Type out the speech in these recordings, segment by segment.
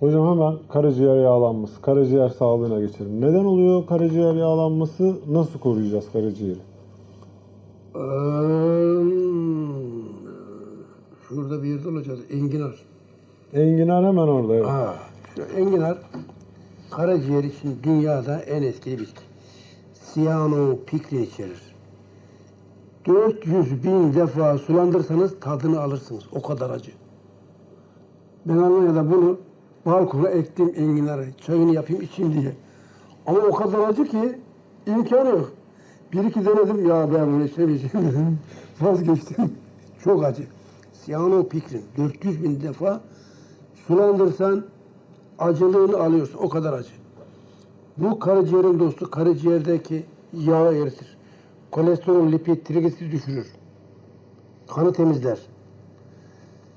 Hocam hemen karaciğer yağlanması, karaciğer sağlığına geçelim. Neden oluyor karaciğer yağlanması? Nasıl koruyacağız karaciğeri? Eee, şurada bir yerde olacağız. Enginar. Enginar hemen orada. evet. Ha, şu enginar karaciğer için dünyada en etkili bitki. Siyanopikrin içerir. 400 bin defa sulandırsanız tadını alırsınız. O kadar acı. Ben Almanya'da bunu balkona ektim enginarı. Çayını yapayım içeyim diye. Ama o kadar acı ki imkanı yok. Bir iki denedim ya ben bunu içemeyeceğim dedim. Vazgeçtim. Çok acı. Siyanopikrin 400 bin defa sulandırsan acılığını alıyorsun. O kadar acı. Bu karaciğerin dostu karaciğerdeki yağı eritir. Kolesterol, lipid, trigliserit düşürür. Kanı temizler.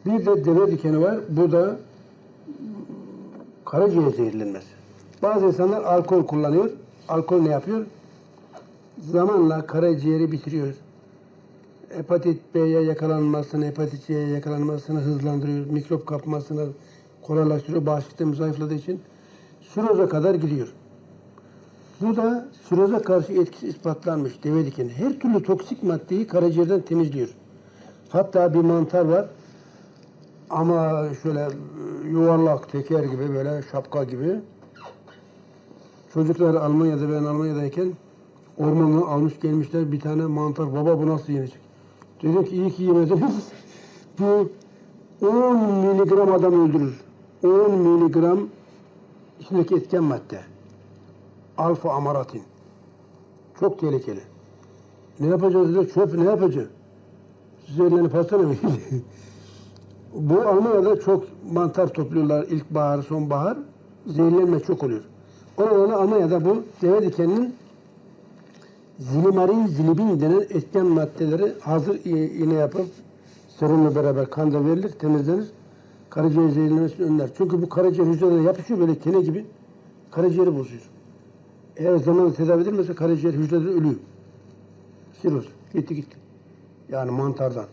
Bir de deve dikeni var. Bu da karaciğer zehirlenmesi. Bazı insanlar alkol kullanıyor. Alkol ne yapıyor? Zamanla karaciğeri bitiriyor. Hepatit B'ye yakalanmasını, hepatit C'ye yakalanmasını hızlandırıyor. Mikrop kapmasını kolaylaştırıyor. Bağışıklık sistemi zayıfladığı için siroza kadar gidiyor. Bu da siroza karşı etkisi ispatlanmış deve dikeni. Her türlü toksik maddeyi karaciğerden temizliyor. Hatta bir mantar var. Ama şöyle e, yuvarlak, teker gibi böyle şapka gibi. Çocuklar Almanya'da ben Almanya'dayken ormandan almış gelmişler bir tane mantar. Baba bu nasıl yenecek? Dedim ki iyi ki yemediniz. bu 10 miligram adam öldürür. 10 miligram içindeki etken madde. Alfa amaratin. Çok tehlikeli. Ne yapacağız dedi. Çöp ne yapacağız? Size ellerini pastane mi? Bu Almanya'da çok mantar topluyorlar ilkbahar, sonbahar. Zehirlenme çok oluyor. O nedenle Almanya'da bu deve dikeninin zilimarin, zilibin denen etken maddeleri hazır iğne yapıp serumla beraber kanda verilir, temizlenir. Karaciğer zehirlenmesini önler. Çünkü bu karaciğer hücrelerine yapışıyor böyle kene gibi. Karaciğeri bozuyor. Eğer zamanla tedavi edilmezse karaciğer hücreleri ölüyor. Siroz. Gitti gitti. Yani mantardan.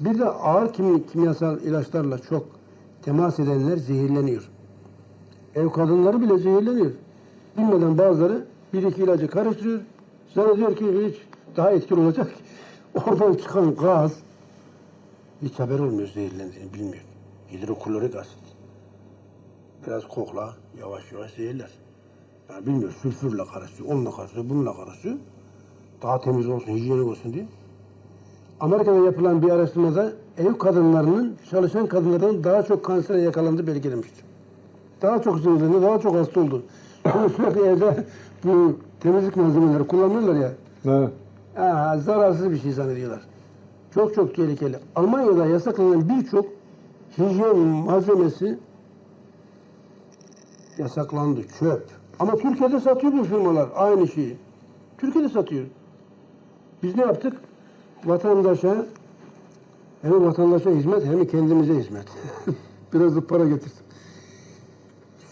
Bir de ağır kim, kimyasal ilaçlarla çok temas edenler zehirleniyor. Ev kadınları bile zehirleniyor. Bilmeden bazıları bir iki ilacı karıştırıyor. Sonra diyor ki hiç daha etkili olacak. Oradan çıkan gaz hiç haber olmuyor zehirlendiğini bilmiyor. Hidroklorik asit. Biraz kokla, yavaş yavaş zehirler. Yani bilmiyor, sülfürle karışıyor, onunla karışıyor, bununla karışıyor. Daha temiz olsun, hijyenik olsun diye. Amerika'da yapılan bir araştırmada ev kadınlarının çalışan kadınlardan daha çok kansere yakalandığı belgelenmiştir. Daha çok zehirlendi, daha çok hasta oldu. Çünkü sürekli evde bu temizlik malzemeleri kullanıyorlar ya. Evet. Ha, zararsız bir şey zannediyorlar. Çok çok tehlikeli. Almanya'da yasaklanan birçok hijyen malzemesi yasaklandı. Çöp. Ama Türkiye'de satıyor bu firmalar aynı şeyi. Türkiye'de satıyor. Biz ne yaptık? Vatandaşa hem vatandaşa hizmet hem kendimize hizmet. Biraz da para getirsin.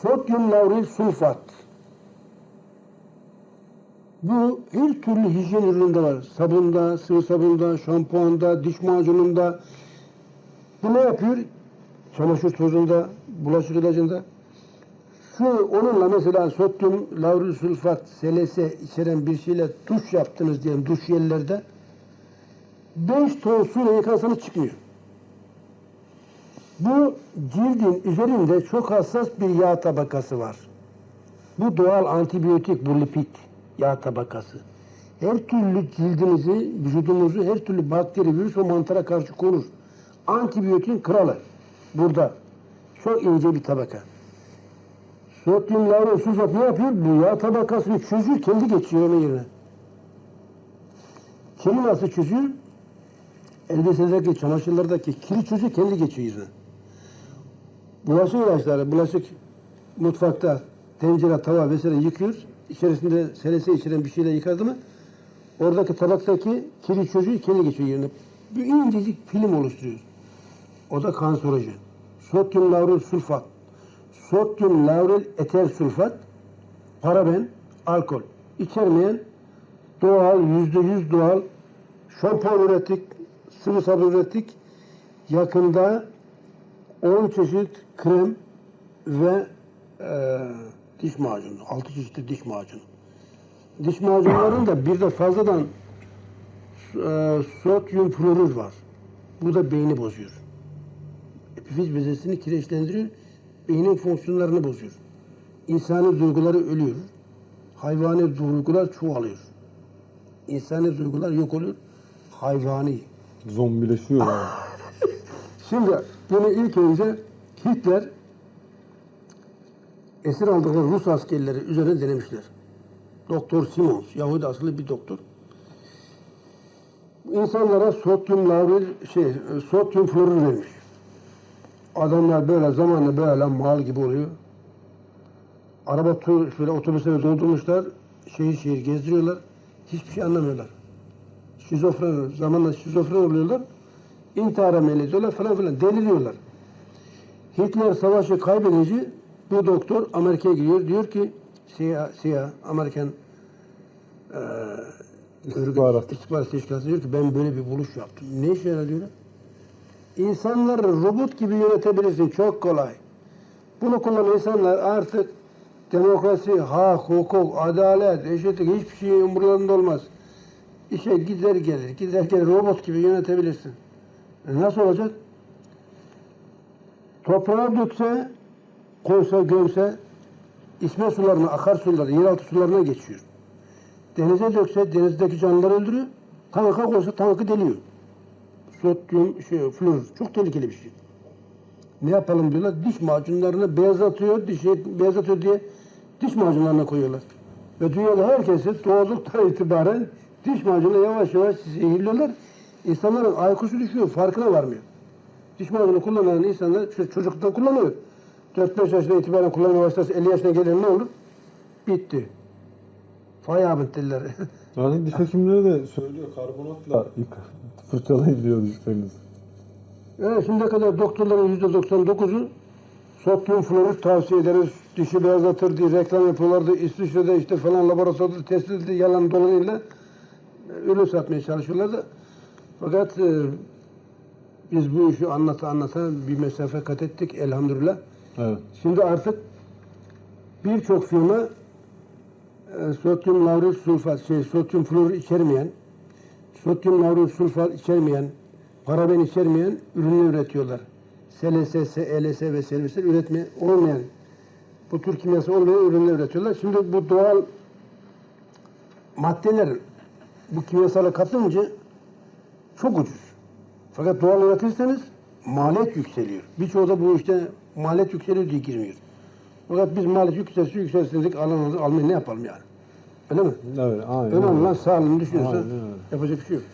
Sodyum lauril sulfat. Bu her türlü hijyen ürününde var. Sabunda, sıvı sabunda, şampuanda, diş macununda. Bu ne yapıyor? Çamaşır tozunda, bulaşık ilacında. Şu onunla mesela sodyum lauril sulfat, selese içeren bir şeyle duş yaptınız diyelim duş yerlerde. 5 ton suyla yıkansanız çıkmıyor. Bu cildin üzerinde çok hassas bir yağ tabakası var. Bu doğal antibiyotik, bu lipid yağ tabakası. Her türlü cildinizi, vücudunuzu her türlü bakteri, virüs ve mantara karşı korur. Antibiyotin kralı burada. Çok ince bir tabaka. Sodyum lauril sulfat ne yapıyor? Bu yağ tabakasını çözüyor, kendi geçiyor onun yerine. Kiri nasıl çözüyor? Elbiselerdeki, çamaşırlardaki kiri çözüyor, kendi geçiyor yerine. Bulaşık ilaçları, bulaşık mutfakta tencere, tava vesaire yıkıyoruz. İçerisinde selese içeren bir şeyle yıkadı mı oradaki tabaktaki kiri çözüyor, kendi geçiyor yerine. Bir incecik film oluşturuyor. O da kanserojen. Sodyum lauril sulfat. Sodyum lauril eter sulfat, paraben, alkol içermeyen doğal, yüzde yüz doğal şampuan ürettik, sıvı sabun ürettik. Yakında 10 çeşit krem, ve e, diş macunu. Altı çeşitli diş macunu. Diş macunlarının da bir de fazladan e, sodyum florür var. Bu da beyni bozuyor. Epifiz bezesini kireçlendiriyor. Beynin fonksiyonlarını bozuyor. İnsani duyguları ölüyor. Hayvani duygular çoğalıyor. İnsani duygular yok oluyor. Hayvani. Zombileşiyor yani. Şimdi bunu ilk önce Hitler esir aldıkları Rus askerleri üzerine denemişler. Doktor Simons, Yahudi asıllı bir doktor. İnsanlara sodyum lauril şey, sodyum florür vermiş. Adamlar böyle zamanla böyle mal gibi oluyor. Araba tur, şöyle otobüse doldurmuşlar. Şehir şehir gezdiriyorlar. Hiçbir şey anlamıyorlar. Şizofren, zamanla şizofren oluyorlar. İntihara meylediyorlar falan filan. Deliriyorlar. Hitler savaşı kaybedince bu doktor Amerika'ya gidiyor. Diyor ki CIA, CIA Amerikan eee İstihbarat. İstihbarat Teşkilatı diyor ki ben böyle bir buluş yaptım. Ne işe yarıyor? İnsanları robot gibi yönetebilirsin. Çok kolay. Bunu kullanan insanlar artık demokrasi, hak, hukuk, adalet, eşitlik hiçbir şey umurlarında olmaz. İşe gider gelir, gider gelir robot gibi yönetebilirsin. E nasıl olacak? Toprağa dökse, koysa, gömse, içme sularına, akarsularına, yeraltı sularına geçiyor. Denize dökse denizdeki canlıları öldürüyor. Tanka koysa tankı deliyor. Sodyum, şey, flor. Çok tehlikeli bir şey. Ne yapalım diyorlar. Diş macunlarını beyazlatıyor, dişi beyazlatıyor diye diş macunlarına koyuyorlar. Ve dünyada herkesi doğduktan itibaren diş macunu yavaş yavaş zehirliyorlar. İnsanların aykusu düşüyor, farkına varmıyor. Diş macunu kullanan insanlar ço- çocukluktan kullanıyor. 4-5 yaşından itibaren kullanmaya başlarsa 50 yaşına gelir ne olur? Bitti. Fay abintiler. Yani diş hekimleri de söylüyor karbonatla yıka, fırçalayın diyor dişlerinizi. Evet, şimdiye kadar doktorların yüzde 99'u sodyum florür tavsiye ederiz. Dişi beyazlatır diye reklam yapıyorlardı. İsviçre'de işte falan laboratuvarda test edildi yalan dolanıyla e, ürün satmaya çalışıyorlardı. Fakat e, biz bu işi anlata anlata bir mesafe kat ettik elhamdülillah. Evet. Şimdi artık birçok firma e, sodyum lauril sulfat, şey, sodyum florür içermeyen, sodyum lauril sulfat içermeyen, paraben içermeyen ürünler üretiyorlar. SLS, ELS ve servisler üretme olmayan, bu tür kimyasal olmayan ürünler üretiyorlar. Şimdi bu doğal maddeler bu kimyasala katınca çok ucuz. Fakat doğal üretirseniz maliyet yükseliyor. Birçoğu da bu işte maliyet yükseliyor diye girmiyor. Fakat biz maliyet yükselsin yükselsin dedik alamadık almayı ne yapalım yani? Öyle mi? Evet, aynen. Önemli olan sağlığını düşünüyorsa Aynen öyle. yapacak bir şey yok.